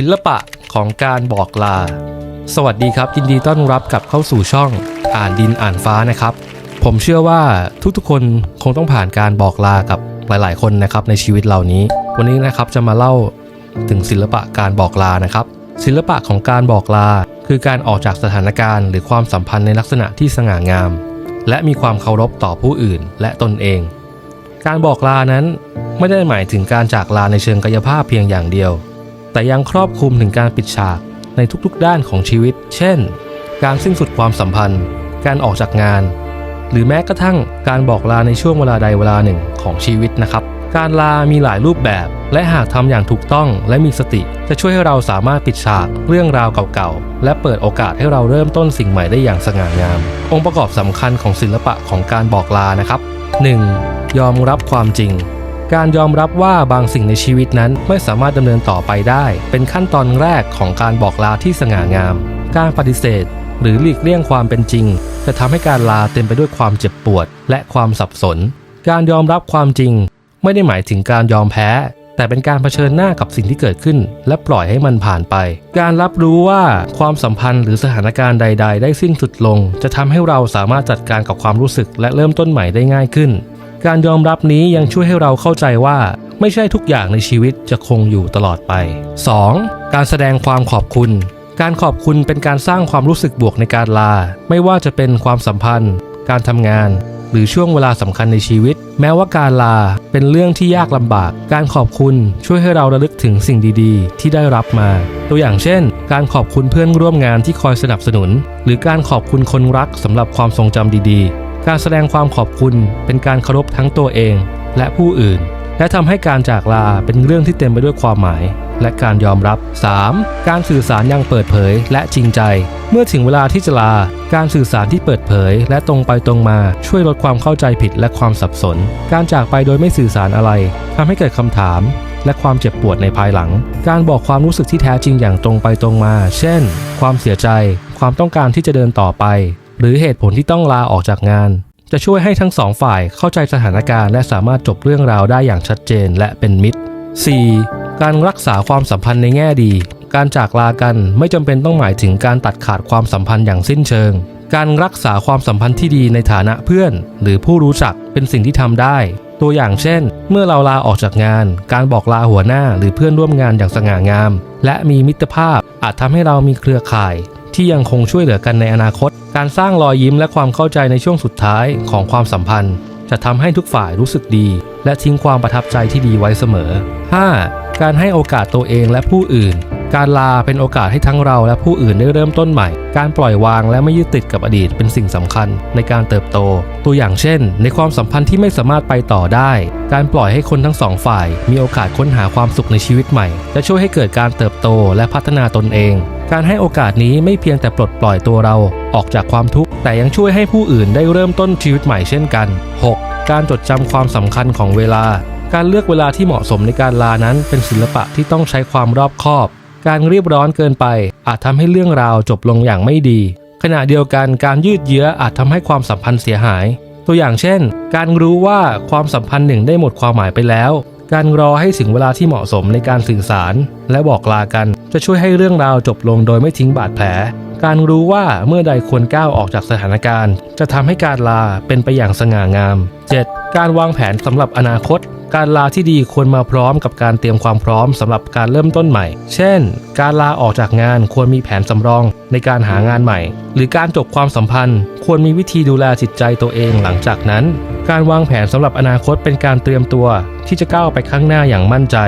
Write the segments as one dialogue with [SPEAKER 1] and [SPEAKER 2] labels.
[SPEAKER 1] ศิลปะของการบอกลา สวัสดีครับยินดีต้อนรับกลับเข้าสู่ช่องอ่านดินอ่านฟ้านะครับ ผมเชื่อว่าทุกๆคนคงต้องผ่านการบอกลากับหลายๆ คนนะครับในชีวิตเหล่านี้ วันนี้นะครับจะมาเล่าถึงศิลปะการบอกลานะครับ ศิลปะของการบอกลา คือการออกจากสถานการณ์ หรือความสัมพันธ์ในลักษณะที่สง่างาม และมีความเคารพต่อผู้อื่นและตนเอง การบอกลานั้นไม่ได้หมายถึงการจากลาในเชิงกายภาพเพียงอย่างเดียว แต่ยังครอบคลุมถึงการปิดฉากในทุกๆด้านของชีวิต เช่น การสิ้นสุดความสัมพันธ์ การออกจากงาน หรือแม้กระทั่งการบอกลาในช่วงเวลาใดเวลาหนึ่งของชีวิตนะครับ การลามีหลายรูปแบบ และหากทำอย่างถูกต้องและมีสติ จะช่วยให้เราสามารถปิดฉากเรื่องราวเก่าๆ และเปิดโอกาสให้เราเริ่มต้นสิ่งใหม่ได้อย่างสง่างาม องค์ประกอบสำคัญของศิลปะของการบอกลานะครับ 1. ยอมรับความจริง การยอมรับว่าบางสิ่งในชีวิตนั้นไม่สามารถดำเนินต่อไปได้ เป็นขั้นตอนแรกของการบอกลาที่สง่างาม การปฏิเสธ หรือหลีกเลี่ยงความเป็นจริง จะทำให้การลาเต็มไปด้วยความเจ็บปวด และความสับสน การยอมรับความจริง ไม่ได้หมายถึงการยอมแพ้ แต่เป็นการเผชิญหน้ากับสิ่งที่เกิดขึ้น และปล่อยให้มันผ่านไป การรับรู้ว่าความสัมพันธ์หรือสถานการณ์ใด ๆ ได้สิ้นสุดลง จะทำให้เราสามารถจัดการกับความรู้สึก และเริ่มต้นใหม่ได้ง่ายขึ้น การยอมรับนี้ยังช่วยให้เราเข้าใจว่าไม่ใช่ทุกอย่างในชีวิตจะคงอยู่ตลอดไป 2. การแสดงความขอบคุณ การขอบคุณเป็นการสร้างความรู้สึกบวกในการลา ไม่ว่าจะเป็นความสัมพันธ์ การทำงาน หรือช่วงเวลาสำคัญในชีวิต แม้ว่าการลาเป็นเรื่องที่ยากลำบาก การขอบคุณช่วยให้เราระลึกถึงสิ่งดีๆ ที่ได้รับมา ตัวอย่างเช่น การขอบคุณเพื่อนร่วมงานที่คอยสนับสนุน หรือการขอบคุณคนรักสำหรับความทรงจำดีๆ การแสดงความขอบคุณเป็นการเคารพทั้งตัวเองและผู้อื่น และทำให้การจากลาเป็นเรื่องที่เต็มไปด้วยความหมาย และการยอมรับ 3. การสื่อสารอย่างเปิดเผยและจริงใจ เมื่อถึงเวลาที่จะลา การสื่อสารที่เปิดเผย และตรงไปตรงมาช่วยลดความเข้าใจผิดและความสับสน การจากไปโดยไม่สื่อสารอะไรทำให้เกิดคำถามและความเจ็บปวดในภายหลัง การบอกความรู้สึกที่แท้จริงอย่างตรงไปตรงมา เช่น ความเสียใจ ความต้องการที่จะเดินต่อไป หรือเหตุผลที่ต้องลาออกจากงาน จะช่วยให้ทั้งสองฝ่ายเข้าใจสถานการณ์และสามารถจบเรื่องราวได้อย่างชัดเจนและเป็นมิตร 4. การรักษาความสัมพันธ์ในแง่ดี การจากลากันไม่จำเป็นต้องหมายถึงการตัดขาดความสัมพันธ์อย่างสิ้นเชิง การรักษาความสัมพันธ์ที่ดีในฐานะเพื่อน หรือผู้รู้จักเป็นสิ่งที่ทำได้ ตัวอย่างเช่น เมื่อเราลาออกจากงาน การบอกลาหัวหน้าหรือเพื่อนร่วมงานอย่างสง่างาม และมีมิตรภาพอาจทำให้เรามีเครือข่าย ที่ยังคงช่วยเหลือกันในอนาคต การสร้างรอยยิ้มและความเข้าใจในช่วงสุดท้ายของความสัมพันธ์ จะทำให้ทุกฝ่ายรู้สึกดี และทิ้งความประทับใจที่ดีไว้เสมอ 5. การให้โอกาสตัวเองและผู้อื่น การลาเป็นโอกาสให้ทั้งเราและผู้อื่นได้เริ่มต้นใหม่ การปล่อยวางและไม่ยึดติดกับอดีตเป็นสิ่งสำคัญในการเติบโต ตัวอย่างเช่น ในความสัมพันธ์ที่ไม่สามารถไปต่อได้ การปล่อยให้คนทั้งสองฝ่าย มีโอกาสค้นหาความสุขในชีวิตใหม่ จะช่วยให้เกิดการเติบโตและพัฒนาตนเอง การให้โอกาสนี้ไม่เพียงแต่ปลดปล่อยตัวเราออกจากความทุกข์ แต่ยังช่วยให้ผู้อื่นได้เริ่มต้นชีวิตใหม่เช่นกัน 6. การจดจำความสำคัญของเวลา การเลือกเวลาที่เหมาะสมในการลานั้น เป็นศิลปะที่ต้องใช้ความรอบคอบ การรีบร้อนเกินไป อาจทำให้เรื่องราวจบลงอย่างไม่ดี ขณะเดียวกันการยืดเยื้ออาจทำให้ความสัมพันธ์เสียหาย ตัวอย่างเช่น การรู้ว่าความสัมพันธ์หนึ่งได้หมดความหมายไปแล้ว การรอให้ถึงเวลาที่เหมาะสมในการสื่อสาร และบอกลากัน จะช่วยให้เรื่องราวจบลงโดยไม่ทิ้งบาดแผล การรู้ว่าเมื่อใดควรก้าวออกจากสถานการณ์ จะทำให้การลาเป็นไปอย่างสง่างาม 7. การวางแผนสำหรับอนาคตการลาที่ดีควรมาพร้อมกับการเตรียมความพร้อมสำหรับการเริ่มต้นใหม่ เช่น การลาออกจากงานควรมีแผนสำรองในการหางานใหม่ หรือการจบความสัมพันธ์ ควรมีวิธีดูแลจิตใจตัวเองหลังจากนั้น การวางแผนสำหรับอนาคตเป็นการเตรียมตัว ที่จะก้าวไปข้างหน้าอย่างมั่นใจ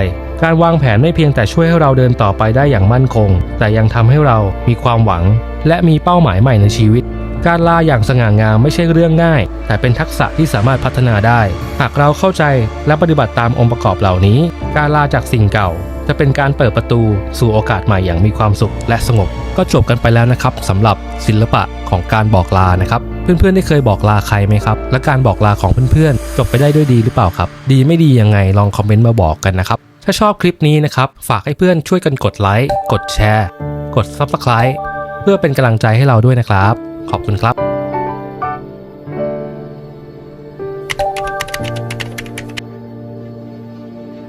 [SPEAKER 1] การวางแผนไม่เพียงแต่ช่วยให้เราเดินต่อไปได้อย่างมั่นคง แต่ยังทำให้เรามีความหวัง และมีเป้าหมายใหม่ในชีวิต การลาอย่างสง่างามไม่ใช่เรื่องง่าย แต่เป็นทักษะที่สามารถพัฒนาได้ หากเราเข้าใจและปฏิบัติตามองค์ประกอบเหล่านี้ การลาจากสิ่งเก่า จะเป็นการเปิดประตูสู่โอกาสใหม่อย่างมีความสุขและสงบ ก็จบกันไปแล้วนะครับสำหรับศิลปะของการบอกลานะครับเพื่อนๆ ได้เคยบอกลาใครไหมครับ และการบอกลาของเพื่อนๆ จบไปได้ด้วยดีหรือเปล่าครับ ดีไม่ดียังไงลองคอมเมนต์มาบอกกันนะครับ ถ้าชอบคลิปนี้นะครับ ฝากให้เพื่อนช่วยกันกดไลค์ กดแชร์ กด Subscribe เพื่อเป็นกำลังใจให้เราด้วยนะครับ ขอบคุณครับ